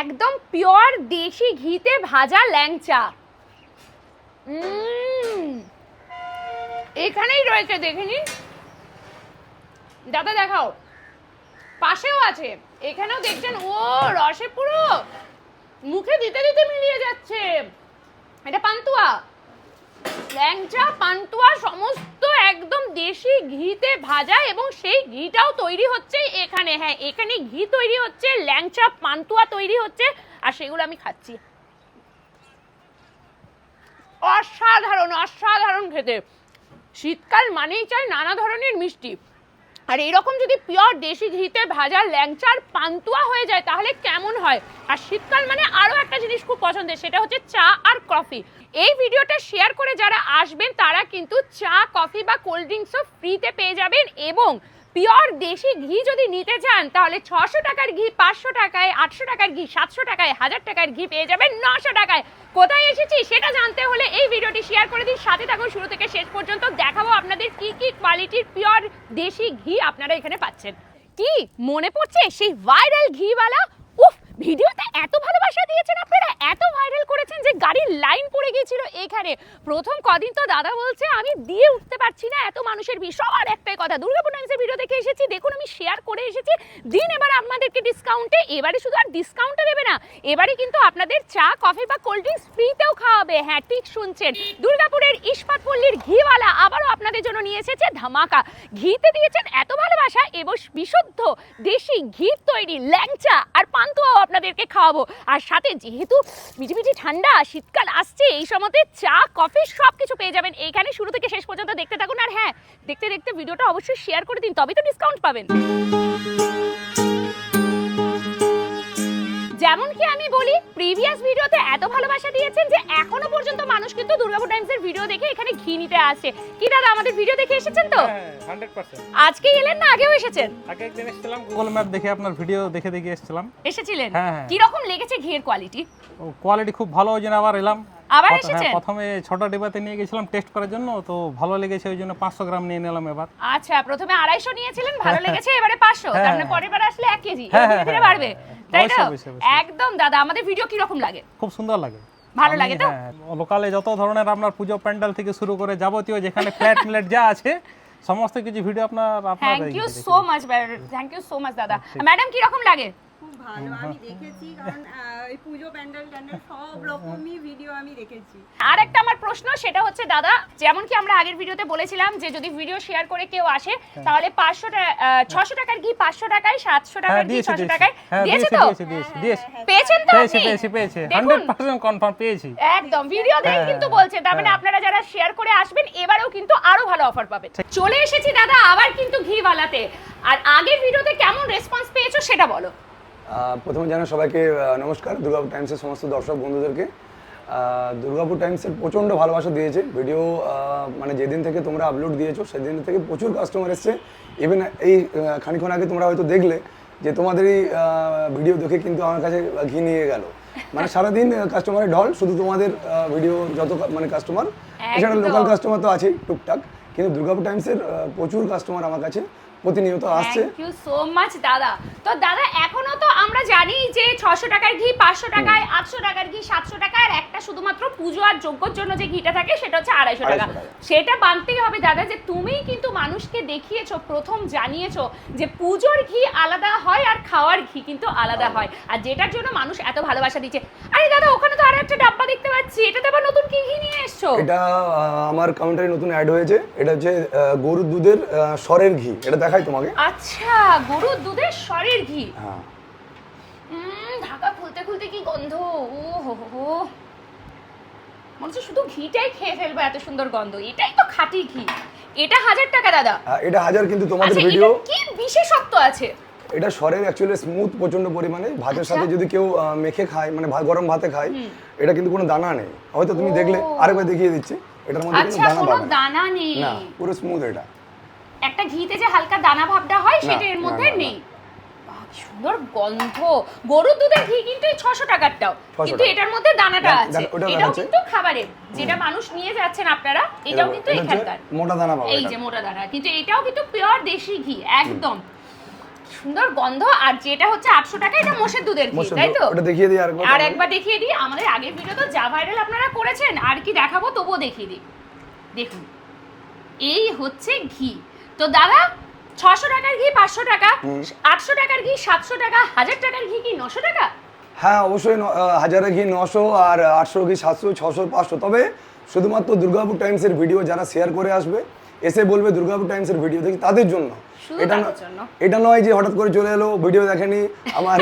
একদম পিওর দেশি ঘিতে ভাজা ল্যাংচা। এখানেই রয়েছে, দেখে নিন। দাদা, দেখাও। পাশেও আছে। এখানেও দেখছেন, ও রসে পুরো মুখে দিতে দিতে মিলিয়ে যাচ্ছে। এটা পান্তুয়া। ল্যাংচা, পান্তুয়া ভাজা এবং সেই ঘিটাও তৈরি হচ্ছে এখানে। হ্যাঁ এখানে ঘি তৈরি হচ্ছে, ল্যাংচা, পান্তুয়া তৈরি হচ্ছে, আর সেগুলো আমি খাচ্ছি। অসাধারণ অসাধারণ খেতে। শীতকাল মানেই চাই নানা ধরনের মিষ্টি। আর এরকম যদি পিওর দেশি ঘিতে ভাজা ল্যাংচার পান্তুয়া হয়ে যায়, তাহলে কেমন হয়? আর শীতকাল মানে আরও একটা জিনিস খুব পছন্দের, সেটা হচ্ছে চা আর কফি। এই ভিডিওটা শেয়ার করে যারা আসবেন, তারা কিন্তু চা, কফি বা কোল্ড ড্রিঙ্কসও ফ্রিতে পেয়ে যাবেন এবং পিওর দেশি ঘি যদি নিতে চান, তাহলে ছশো টাকার ঘি, পাঁচশো টাকায়, আটশো টাকার ঘি, সাতশো টাকায়, হাজার টাকার ঘি পেয়ে যাবেন নশো টাকায়। কোথায় এসেছি সেটা জানতে হলে এই ভিডিওটি শেয়ার করে দিন। সাথে থাকুন, শুরু থেকে শেষ পর্যন্ত দেখাবো আপনাদের কি কি কোয়ালিটির পিওর দেশি ঘি আপনারা এখানে পাচ্ছেন। কি মনে পড়ছে? সেই ভাইরাল ঘিওয়ালা ভিডিওতে এত ভালোবাসা দিয়েছেন আপনারা, এত ভাইরাল করেছেন যে গাড়ির লাইন পড়ে গিয়েছিল এখানে। প্রথম কদিন তো দাদা বলছে, আমি দিয়ে উঠতে পারছি না, এত মানুষের ভিড়। সবার একটাই কথা, দুর্গাপুর টাইমসের ভিডিও দেখে এসেছি, দেখুন আমি শেয়ার করে এসেছি। দিন এবার আপনাদেরকে ডিসকাউন্টে এবারে শুধু আর ডিসকাউন্টে দেবে না, এবারে কিন্তু আপনাদের চা কফি বা কোল্ড ড্রিঙ্কস ফ্রিতেও খাওয়াবে। হ্যাঁ ঠিক শুনছেন, দুর্গাপুরের ইস্পাত পল্লীর ঘিওয়ালা আবারও আপনাদের জন্য নিয়ে এসেছে ধামাকা। ঘিতে দিয়েছেন এত ভালোবাসা, এবং বিশুদ্ধ দেশি ঘি তৈরি, ল্যাংচা আর পান্তুয়াও আপনাদেরকে খাওয়াবো। আর সাথে যেহেতু মিটিমিটি ঠান্ডা, শীতকাল আসছে, এই সময়তে চা, কফি সব কিছু পেয়ে যাবেন। এইখানে শুরু থেকে শেষ পর্যন্ত দেখতে থাকুন। আর হ্যাঁ দেখতে দেখতে ভিডিওটা অবশ্যই শেয়ার করে দিন, তবেই তো ডিসকাউন্ট পাবেন। যেমন কি আমি বলি প্রিভিয়াস ভিডিওতে এত ভালোবাসা দিয়েছেন যে এখনও পর্যন্ত মানুষ কিন্তু দুর্গাপুর টাইমস এর ভিডিও দেখে এখানে ঘি নিতে আসে। কি দাদা আমাদের ভিডিও দেখে এসেছেন তো? পার্সেন্ট আজকে এলেন না আগেও এসেছেন? আগে একদিন এসেছিলাম গুগল ম্যাপ দেখে আপনার ভিডিও দেখে দেখে এসেছিলাম। এসেছিলেন? হ্যাঁ, হ্যাঁ। কি রকম লেগেছে ঘিয়ের কোয়ালিটি কোয়ালিটি খুব ভালো ওই জন্য আবার এলাম। আবার এসেছেন? প্রথমে ছোট ডিবাতে নিয়ে গেছিলাম টেস্ট করার জন্য তো ভালো লেগেছে ওই জন্য পাঁচশো গ্রাম নিয়ে নিলাম এবার। আচ্ছা প্রথমে আড়াইশো নিয়েছিলেন ভালো লেগেছে এবারে পাঁচশো। হ্যাঁ, তার মানে হ্যাঁ। পরের বার আসলে এক কেজি হ্যাঁ, ধীরে ধীরে বাড়বে। তাই তো। একদম দাদা আমাদের ভিডিও কি রকম লাগে? খুব সুন্দর লাগে। ভালো লাগে তো? লোকালে যত ধরনের আপনার পুজো প্যান্ডেল থেকে শুরু করে যাবতীয় যেখানে ফ্ল্যাট মিলেট যা আছে সমস্ত কিছু ভিডিও আপনার আপনার thank you so much thank you so much দাদা। ম্যাডাম কি রকম লাগে? খুব ভালো আমি দেখেছি কারণ এই পুজো প্যান্ডেল ট্যান্ডেল সব রকমই ভিডিও আমি দেখেছি। আর একটা আমার প্রশ্ন সেটা হচ্ছে দাদা যেমন কি আমরা আগের ভিডিওতে বলেছিলাম যে যদি ভিডিও শেয়ার করে কেউ আসে তাহলে পাঁচশো ছশো টাকার ঘি পাঁচশো টাকায় সাতশো হ্যাঁ টাকার ছশো টাকায়? হ্যাঁ দিয়েছে তো? পেয়েছেন তো পেয়েছি আপনি? পেয়েছি হান্ড্রেড পার্সেন্ট কনফার্ম পেয়েছি। একদম ভিডিও দেখে হ্যাঁ, কিন্তু বলছে তার মানে হ্যাঁ। আপনারা যারা শেয়ার করে আসবেন এবারেও কিন্তু আরও ভালো অফার পাবেন। চলে এসেছি দাদা আবার কিন্তু ঘিওয়ালাতে। আর আগের ভিডিওতে কেমন রেসপন্স পেয়েছ সেটা বলো। প্রথমে জানাই সবাইকে নমস্কার দুর্গাপুর টাইমসের সমস্ত দর্শক বন্ধুদেরকে। দুর্গাপুর টাইমসের প্রচণ্ড ভালোবাসা দিয়েছে। ভিডিও মানে যেদিন থেকে তোমরা আপলোড দিয়েছ সেদিন থেকে প্রচুর কাস্টমার এসছে। ইভেন এই আহ, খানিকক্ষণ আগে তোমরা হয়তো দেখলে যে তোমাদেরই ভিডিও দেখে কিন্তু আমার কাছে ঘি নিয়ে গেল। মানে সারাদিন কাস্টমারের ঢল শুধু তোমাদের ভিডিও যত মানে কাস্টমার এছাড়া লোকাল কাস্টমার তো আছেই টুকটাক। কিন্তু দুর্গাপুর টাইমসের প্রচুর কাস্টমার আমার কাছে। প্রতিনিয়ত আসছে। থ্যাংক ইউ সো মাচ দাদা। তো দাদা এখনও তো আমরা জানি যে ছশো টাকার ঘি পাঁচশো টাকায় আটশো টাকার ঘি সাতশো টাকা আর একটা শুধুমাত্র পুজো আর যজ্ঞর জন্য যে ঘিটা থাকে সেটা হচ্ছে আড়াইশো টাকা। 250 টাকা। সেটা বানতেই হবে দাদা যে তুমিই কিন্তু মানুষকে দেখিয়েছো প্রথম জানিয়েছো যে পুজোর ঘি আলাদা হয় আর খাওয়ার ঘি কিন্তু আলাদা হয়। আর যেটার জন্য মানুষ এত ভালোবাসা দিচ্ছে। আরে দাদা ওখানে তো আরও একটা ডাব্বা দেখতে পাচ্ছি কি ঘি এসছো এটা আমার কাউন্টারে নতুন অ্যাড হয়েছে। এটা হচ্ছে গরুর দুধের সরের ঘি। এটা দেখাই তোমাকে। আচ্ছা গরুর দুধের স্বরের ঘি? হ্যাঁ। ঢাকা খুলতে খুলতে কি গন্ধ? ও হো হো হো। মনে হচ্ছে শুধু ঘিটাই খেয়ে ফেলব এত সুন্দর গন্ধ। এটাই তো খাঁটি ঘি। এটা হাজার টাকা দাদা। এটা হাজার কিন্তু তোমাদের আচ্ছা ভিডিও কি বিশেষত্ব আছে? এটা সরের অ্যাকচুয়ালি স্মুথ প্রচণ্ড পরিমাণে। ভাতের আচ্ছা। সাথে যদি কেউ মেখে খায় মানে ভাত গরম ভাতে খায় এটা কিন্তু কোনো দানা নেই। হয়তো তুমি দেখলে আরেকবার দেখিয়ে দিচ্ছি। এটার মধ্যে কোনো আচ্ছা দানা কোনো পাবে। না। দানা নেই। না পুরো স্মুথ এটা। একটা ঘিতে যে হালকা দানা ভাবটা হয় সেটা এর মধ্যে। নেই? সুন্দর গন্ধ। গরুর দুধের ঘি কিন্তু এই ছশো টাকারটাও। কিন্তু এটার মধ্যে দানাটা আছে। এটাও কিন্তু খাবারের। যেটা মানুষ নিয়ে যাচ্ছেন আপনারা এটাও এটা- কিন্তু এখানকার। মোটা দানা এই যে মোটা দানা। কিন্তু এটাও কিন্তু পিওর দেশি ঘি একদম। সুন্দর গন্ধ আর যেটা হচ্ছে আটশো টাকা এটা মোষের দুধের ঘি তাই তো? ওটা দেখিয়ে দিই আরেকবার আর একবার দেখিয়ে দিই আমাদের আগের ভিডিও তো যা ভাইরাল আপনারা করেছেন আর কি দেখাবো তবুও দেখিয়ে দিই। দেখুন এই হচ্ছে ঘি। তো দাদা ছশো টাকার ঘি পাঁচশো টাকা আটশো টাকার ঘি সাতশো টাকা হাজার টাকার ঘি কি নশো টাকা? হ্যাঁ অবশ্যই ন- হাজারে ঘি নশো আর আটশো ঘি সাতশো ছশো পাঁচশো। তবে শুধুমাত্র দুর্গাপুর টাইমসের ভিডিও যারা শেয়ার করে আসবে এসে বলবে দুর্গাপুর টাইমসের ভিডিও দেখি তাদের জন্য। এটা। এটা নয় যে হঠাৎ করে চলে এলো ভিডিও দেখেনি আমার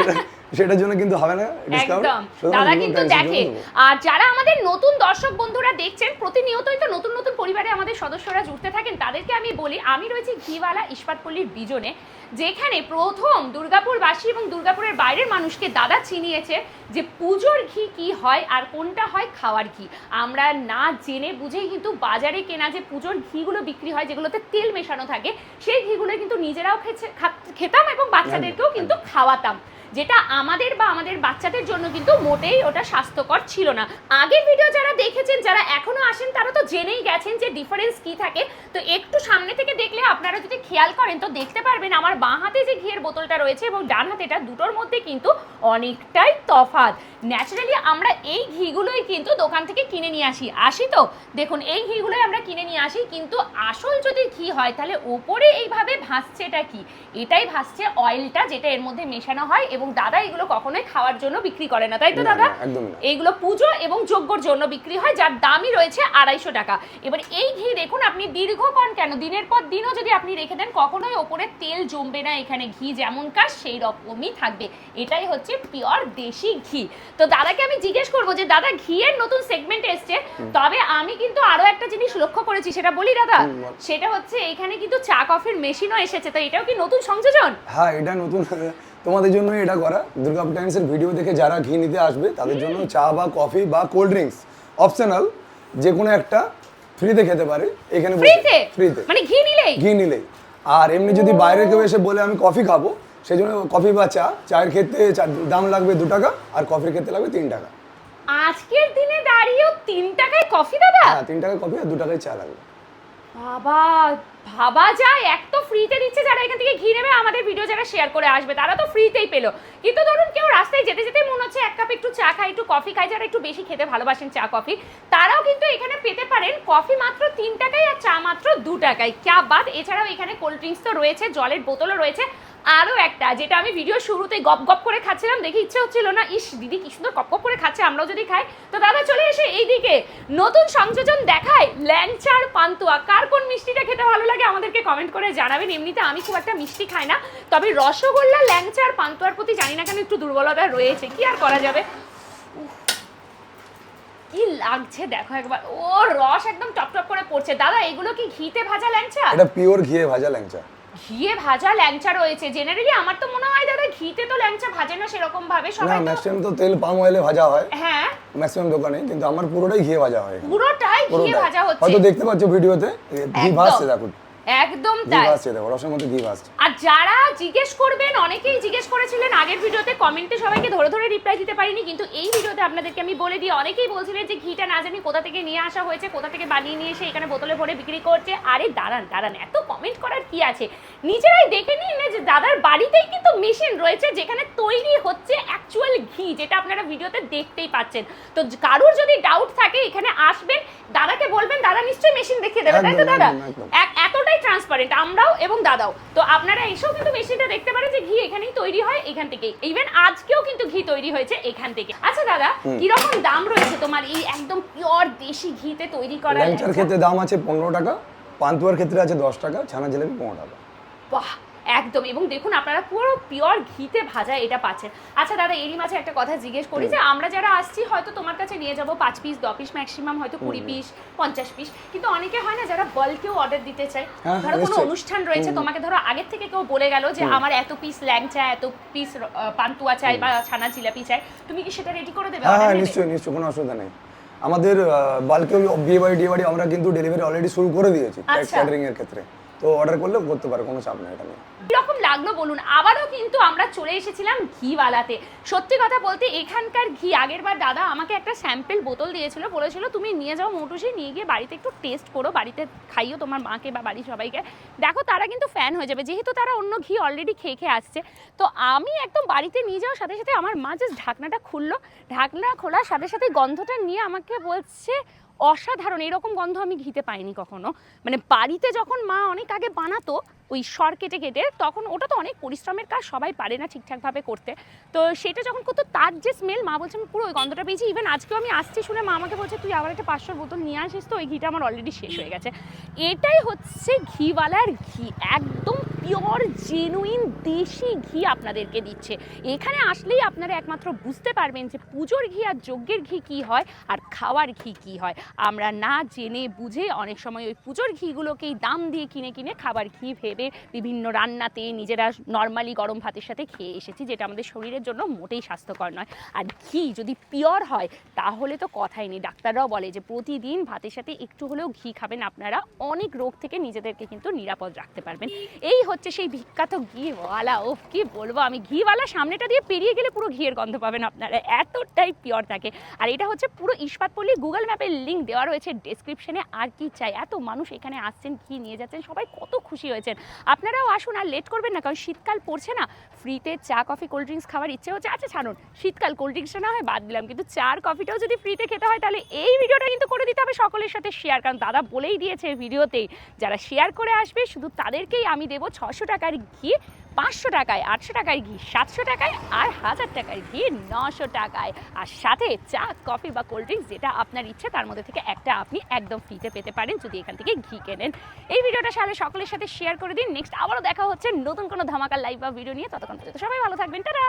সেটার জন্য কিন্তু হবে না ডিসকাউন্ট একদম। দাদা কিন্তু দেখে। আর যারা আমাদের নতুন দর্শক বন্ধুরা দেখছেন প্রতিনিয়তই তো নতুন নতুন পরিবারে আমাদের সদস্যরা জুড়তে থাকেন তাদেরকে আমি বলি আমি রয়েছি ঘিওয়ালা ইস্পাতপল্লির বিজনে। যেখানে প্রথম দুর্গাপুরবাসী এবং দুর্গাপুরের বাইরের মানুষকে দাদা চিনিয়েছে যে পুজোর ঘি কি হয় আর কোনটা হয় খাওয়ার ঘি। আমরা না জেনে বুঝেই কিন্তু বাজারে কেনা যে পুজোর ঘিগুলো বিক্রি হয় যেগুলোতে তেল মেশানো থাকে সেই ঘিগুলো কিন্তু নিজেরাও খেছে- খেতাম এবং বাচ্চাদেরকেও কিন্তু খাওয়াতাম। যেটা আমাদের বা আমাদের বাচ্চাদের জন্য কিন্তু মোটেই ওটা স্বাস্থ্যকর ছিল না। আগের ভিডিও যারা দেখেছেন যারা এখনও আসেন তারা তো জেনেই গেছেন যে ডিফারেন্স কি থাকে। তো একটু সামনে থেকে দেখলে আপনারা যদি খেয়াল করেন তো দেখতে পারবেন আমার বাঁ হাতে যে ঘিয়ের বোতলটা রয়েছে এবং ডান হাতে এটা দুটোর মধ্যে কিন্তু অনেকটাই তফাৎ। ন্যাচারালি আমরা এই ঘিগুলোই কিন্তু দোকান থেকে কিনে নিয়ে আসি। আসি তো? দেখুন এই ঘিগুলোই আমরা কিনে নিয়ে আসি কিন্তু আসল যদি ঘি হয় তাহলে ওপরে এইভাবে ভাসছে এটা কি? এটাই ভাসছে অয়েলটা যেটা এর মধ্যে মেশানো হয় এবং দাদা এগুলো কখনোই খাওয়ার জন্য বিক্রি করে না তাই তো দাদা। এইগুলো পুজো এবং যজ্ঞর জন্য বিক্রি হয় যার দামই রয়েছে আড়াইশো টাকা। এবার এই ঘি দেখুন আপনি দীর্ঘক্ষণ কেন? দিনের পর দিনও যদি আপনি রেখে দেন কখনোই ওপরে তেল জমবে না এখানে। ঘি যেমন কাজ সেই রকমই থাকবে। এটাই হচ্ছে পিওর দেশি ঘি। তো দাদাকে আমি জিজ্ঞেস করব যে দাদা ঘিয়ের নতুন সেগমেন্ট এসছে। তবে আমি কিন্তু আরও একটা জিনিস লক্ষ্য করেছি সেটা বলি দাদা। সেটা হচ্ছে এখানে কিন্তু চা কফির মেশিনও এসেছে। তো এটাও কি নতুন সংযোজন? হ্যাঁ এটা নতুন। তোমাদের জন্য এটা করা। দুর্গাপুর টাইমসের ভিডিও দেখে যারা ঘি নিতে আসবে তাদের জন্য চা বা কফি বা কোল্ড ড্রিঙ্কস অপশনাল যে কোনো একটা ফ্রিতে খেতে পারে। এখানে ফ্রিতে ফ্রিতে মানে ঘি নিলেই? ঘি নিলেই। আর এমনি যদি বাইরে কেউ এসে বলে আমি কফি খাব সেই জন্য কফি বা চা চায়ের ক্ষেত্রে দাম লাগবে দু টাকা আর কফির ক্ষেত্রে লাগবে তিন টাকা। আজকের দিনে দাঁড়িয়েও তিন টাকায় কফি দাদা? হ্যাঁ তিন টাকায় কফি আর দু টাকায় চা লাগবে। বাবা ভাবা যায় এক তো ফ্রিতে দিচ্ছে যারা এখান থেকে ঘি নেবে আমাদের ভিডিও যারা শেয়ার করে আসবে তারা তো ফ্রিতেই পেল। কিন্তু ধরুন কেউ রাস্তায় যেতে যেতে মনে হচ্ছে এক কাপ একটু চা খায় একটু কফি খায় যারা একটু বেশি খেতে ভালোবাসেন চা কফি তারাও কিন্তু এখানে পেতে পারেন কফি মাত্র তিন টাকায় আর চা মাত্র দু টাকায়। ক্যা বাদ এছাড়াও এখানে কোল্ড ড্রিঙ্কস তো রয়েছে জলের বোতলও রয়েছে আরও একটা, যেটা আমি ভিডিও শুরুতেই গপ গপ করে খাচ্ছিলাম, দেখে ইচ্ছে হচ্ছিল না, ইস, দিদি কি সুন্দর গপ গপ করে খাচ্ছে, আমরাও যদি খাই। তো দাদা চলে এসে এইদিকে নতুন সংযোজন দেখায়, ল্যাংচার পান্তুয়া। কার কোন মিষ্টিটা খেতে ভালো লাগে আমাদেরকে কমেন্ট করে জানাবেন। এমনিতে আমি খুব একটা মিষ্টি খাই না, তবে রসগোল্লা, ল্যাংচার পান্তুয়ার প্রতি জানি না কেন একটু দুর্বলতা রয়েছে। কি আর করা যাবে? কি লাগছে, দেখো একবার। ও, রস একদম টপ করে পড়ছে। দাদা, এগুলো কি ঘিতে ভাজা ল্যাংচা? এটা পিওর ঘিয়ে ভাজা ল্যাংচা। ঘিয়ে ভাজা ল্যাংচা রয়েছে জেনারেলি আমার তো মনে হয় দাদা ঘিতে তো ল্যাংচা ভাজে না সেরকম ভাবে না সবাই তো ম্যাক্সিমাম তো তেল পাম অয়েলে ভাজা হয় হ্যাঁ ম্যাক্সিমাম দোকানে কিন্তু আমার পুরোটাই ঘিয়ে ভাজা হয়। পুরোটাই ঘিয়ে পুরোটাই। ভাজা হচ্ছে হয়তো দেখতে পাচ্ছ ভিডিওতে ঘি একদম। ভাসছে দেখুন একদম তাই। আছে দেখো রসের মধ্যে ঘি আছে আর যারা জিজ্ঞেস করবেন অনেকেই জিজ্ঞেস করেছিলেন আগের ভিডিওতে কমেন্টে সবাইকে ধরে ধরে রিপ্লাই দিতে পারিনি কিন্তু এই ভিডিওতে আপনাদেরকে আমি বলে দিই অনেকেই বলছিলেন যে ঘিটা না জানি কোথা থেকে নিয়ে আসা হয়েছে কোথা থেকে বানিয়ে নিয়ে এসে এখানে বোতলে ভরে বিক্রি করছে। আরে দাঁড়ান দাঁড়ান এত কমেন্ট করার কি আছে? নিজেরাই দেখে নিন না যে দাদার বাড়িতেই কিন্তু মেশিন রয়েছে যেখানে তৈরি হচ্ছে অ্যাকচুয়াল ঘি যেটা আপনারা ভিডিওতে দেখতেই পাচ্ছেন। তো কারোর যদি ডাউট থাকে এখানে আসবেন দাদাকে বলবেন দাদা নিশ্চয়ই মেশিন দেখিয়ে দেবে তাই তো দাদা? এতটাই ট্রান্সপারেন্ট আমরাও এবং দাদাও। তো আপনারা এসেও কিন্তু মেশিনটা দেখতে পারেন যে ঘি এখানেই তৈরি হয় এখান থেকে ইভেন আজকেও কিন্তু ঘি তৈরি হয়েছে এখান থেকে। আচ্ছা দাদা কীরকম দাম রয়েছে তোমার এই একদম পিওর দেশি ঘিতে তৈরি করা ল্যাংচার ল্যাংচা? ক্ষেত্রে দাম আছে পনেরো টাকা পান্তুয়ার ক্ষেত্রে আছে দশ টাকা ছানা জিলাপি পনেরো টাকা। বাহ একদম। এবং দেখুন আপনারা পুরো পিওর ঘিতে ভাজা এটা পাচ্ছেন। আচ্ছা দাদা এরই মাঝে একটা কথা জিজ্ঞেস করি যে আমরা যারা আসছি হয়তো তোমার কাছে নিয়ে যাব পাঁচ পিস দশ পিস ম্যাক্সিমাম হয়তো কুড়ি পিস পঞ্চাশ পিস কিন্তু অনেকে হয় না যারা বাল্কেও অর্ডার দিতে চায়। হ্যাঁ, ধরো কোনো অনুষ্ঠান রয়েছে তোমাকে ধরো আগের থেকে কেউ বলে গেল যে আমার এত পিস ল্যাংচা এত পিস পান্তুয়া চাই বা ছানা জিলাপি চাই। তুমি কি সেটা রেডি করে দেবে হ্যাঁ হ্যাঁ? নিশ্চয়ই নিশ্চয়ই কোনো অসুবিধা নেই। আমাদের বাল্কে বিয়ে বাড়ি ডিয়ে বাড়ি আমরা কিন্তু ডেলিভারি অলরেডি শুরু করে দিয়েছি আচ্ছা। ক্যাটারিং এর ক্ষেত্রে। তো অর্ডার করলেও করতে পারে, কোনো চাপ নেই, এটা নিয়ে। কীরকম লাগল বলুন? আবারও কিন্তু আমরা চলে এসেছিলাম ঘিওয়ালাতে। সত্যি কথা বলতে, এখানকার ঘি আগের বার দাদা আমাকে একটা স্যাম্পেল বোতল দিয়েছিল, বলেছিল, তুমি নিয়ে যাও মোটুসি, নিয়ে গিয়ে বাড়িতে একটু টেস্ট করো, বাড়িতে খাইও তোমার মাকে বা বাড়ির সবাইকে। দেখো, তারা কিন্তু ফ্যান হয়ে যাবে, যেহেতু তারা অন্য ঘি অলরেডি খেয়ে খেয়ে আসছে। তো আমি একদম বাড়িতে নিয়ে যাওয়ার সাথে সাথে আমার মা জাস্ট ঢাকনাটা খুললো। ঢাকনা খোলার সাথে সাথে গন্ধটা নিয়ে আমাকে বলছে অসাধারণ, এরকম গন্ধ আমি ঘিতে পাইনি কখনো। মানে বাড়িতে যখন মা অনেক আগে বানাতো, ওই সর কেটে কেটে, তখন ওটা তো অনেক পরিশ্রমের কাজ, সবাই পারে না ঠিকঠাকভাবে করতে। তো সেটা যখন করতো, তার যে স্মেল মা বলছে, আমি পুরো ওই গন্ধটা পেয়েছি। ইভেন আজকেও আমি আসছি শুনে মা আমাকে বলছে, তুই আবার একটা পাঁচশোর বোতল নিয়ে আসিস তো, ওই ঘিটা আমার অলরেডি শেষ হয়ে গেছে। এটাই হচ্ছে ঘিওয়ালার ঘি, একদম পিওর জেনুইন দেশি ঘি আপনাদেরকে দিচ্ছে। এখানে আসলেই আপনারা একমাত্র বুঝতে পারবেন যে পুজোর ঘি আর যজ্ঞের ঘি কি হয় আর খাওয়ার ঘি কি হয়। আমরা না জেনে বুঝে অনেক সময় ওই পুজোর ঘিগুলোকেই দাম দিয়ে কিনে কিনে খাবার ঘি ভেবে বিভিন্ন রান্নাতে নিজেরা নর্মালি গরম ভাতের সাথে খেয়ে এসেছি, যেটা আমাদের শরীরের জন্য মোটেই স্বাস্থ্যকর নয়। আর ঘি যদি পিওর হয়, তাহলে তো কথাই নেই। ডাক্তাররাও বলে যে প্রতিদিন ভাতের সাথে একটু হলেও ঘি খাবেন, আপনারা অনেক রোগ থেকে নিজেদেরকে কিন্তু নিরাপদ রাখতে পারবেন। এই হচ্ছে সেই বিখ্যাত ঘিওয়ালা। ও কি বলব আমি? ঘিওয়ালা সামনেটা দিয়ে পেরিয়ে গেলে পুরো ঘিয়ের গন্ধ পাবেন আপনারা। এতটাই পিওর থাকে। আর এটা হচ্ছে পুরো ইস্পাতপল্লী গুগল ম্যাপের লিঙ্ক দেওয়া রয়েছে ডেসক্রিপশনে আর কি চাই? এত মানুষ এখানে আসছেন, ঘি নিয়ে যাচ্ছেন, সবাই কত খুশি হয়েছেন। আপনারাও আসুন আর লেট করবেন না, কারণ শীতকাল পড়ছে না। ফ্রিতে চা কফি কোল্ড ড্রিঙ্কস খাওয়ার ইচ্ছে হচ্ছে। আচ্ছা ছাড়ুন। শীতকাল কোল্ড ড্রিঙ্কসটা না হয় বাদ দিলাম। কিন্তু চার কফিটাও যদি ফ্রিতে খেতে হয়, তাহলে এই ভিডিওটা কিন্তু করে দিতে হবে সকলের সাথে শেয়ার কারণ দাদা বলেই দিয়েছে ভিডিওতেই, যারা শেয়ার করে আসবে, শুধু তাদেরকেই আমি দেবো। ছশো টাকার ঘি, পাঁচশো টাকায় আটশো টাকার ঘি, সাতশো টাকায় আর হাজার টাকার ঘি নশো টাকায়। আর সাথে চা, কফি বা কোল্ড ড্রিঙ্কস যেটা আপনার ইচ্ছে, তার মধ্যে থেকে একটা আপনি একদম ফ্রিতে পেতে পারেন যদি এখান থেকে ঘি কেনেন। এই ভিডিওটা সাথে সকলের সাথে শেয়ার করে দিন। নেক্সট আবারও দেখা হচ্ছে নতুন কোনো ধামাকার লাইভ বা ভিডিও নিয়ে। ততক্ষণ পর্যন্ত সবাই ভালো থাকবেন। টাটা!